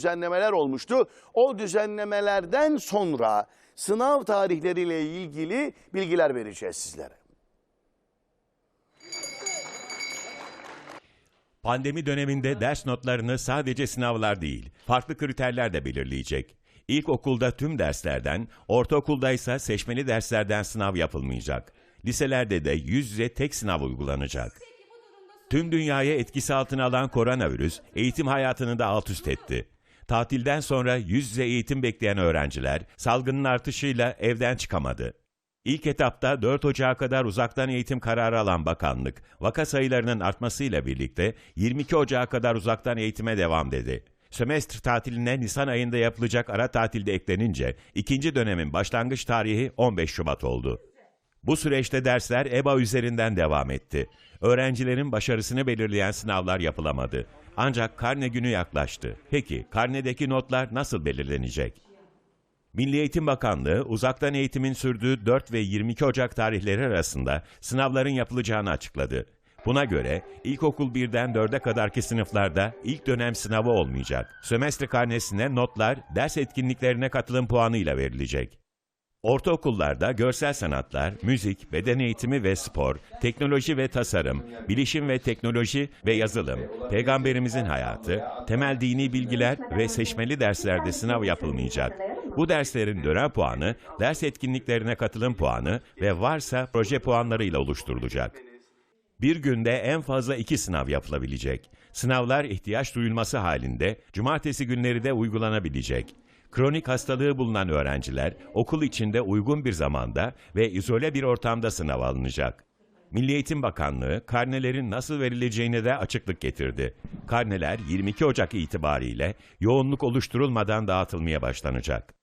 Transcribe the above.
düzenlemeler olmuştu. O düzenlemelerden sonra sınav tarihleriyle ilgili bilgiler vereceğiz sizlere. Pandemi döneminde ders notlarını sadece sınavlar değil, farklı kriterler de belirleyecek. İlkokulda tüm derslerden, ortaokulda ise seçmeli derslerden sınav yapılmayacak. Liselerde de yüz yüze tek sınav uygulanacak. Tüm dünyayı etkisi altına alan koronavirüs eğitim hayatını da alt üst etti. Tatilden sonra yüz yüze eğitim bekleyen öğrenciler salgının artışıyla evden çıkamadı. İlk etapta 4 Ocağı kadar uzaktan eğitim kararı alan bakanlık, vaka sayılarının artmasıyla birlikte 22 Ocağı kadar uzaktan eğitime devam dedi. Sömestr tatiline Nisan ayında yapılacak ara tatilde eklenince ikinci dönemin başlangıç tarihi 15 Şubat oldu. Bu süreçte dersler EBA üzerinden devam etti. Öğrencilerin başarısını belirleyen sınavlar yapılamadı. Ancak karne günü yaklaştı. Peki karnedeki notlar nasıl belirlenecek? Milli Eğitim Bakanlığı uzaktan eğitimin sürdüğü 4 ve 22 Ocak tarihleri arasında sınavların yapılacağını açıkladı. Buna göre ilkokul 1'den 4'e kadarki sınıflarda ilk dönem sınavı olmayacak. Sömestr karnesine notlar ders etkinliklerine katılım puanıyla verilecek. Ortaokullarda görsel sanatlar, müzik, beden eğitimi ve spor, teknoloji ve tasarım, bilişim ve teknoloji ve yazılım, peygamberimizin hayatı, temel dini bilgiler ve seçmeli derslerde sınav yapılmayacak. Bu derslerin dönem puanı, ders etkinliklerine katılım puanı ve varsa proje puanlarıyla oluşturulacak. Bir günde en fazla iki sınav yapılabilecek. Sınavlar ihtiyaç duyulması halinde cumartesi günleri de uygulanabilecek. Kronik hastalığı bulunan öğrenciler okul içinde uygun bir zamanda ve izole bir ortamda sınav alınacak. Milli Eğitim Bakanlığı karnelerin nasıl verileceğine de açıklık getirdi. Karneler 22 Ocak itibariyle yoğunluk oluşturulmadan dağıtılmaya başlanacak.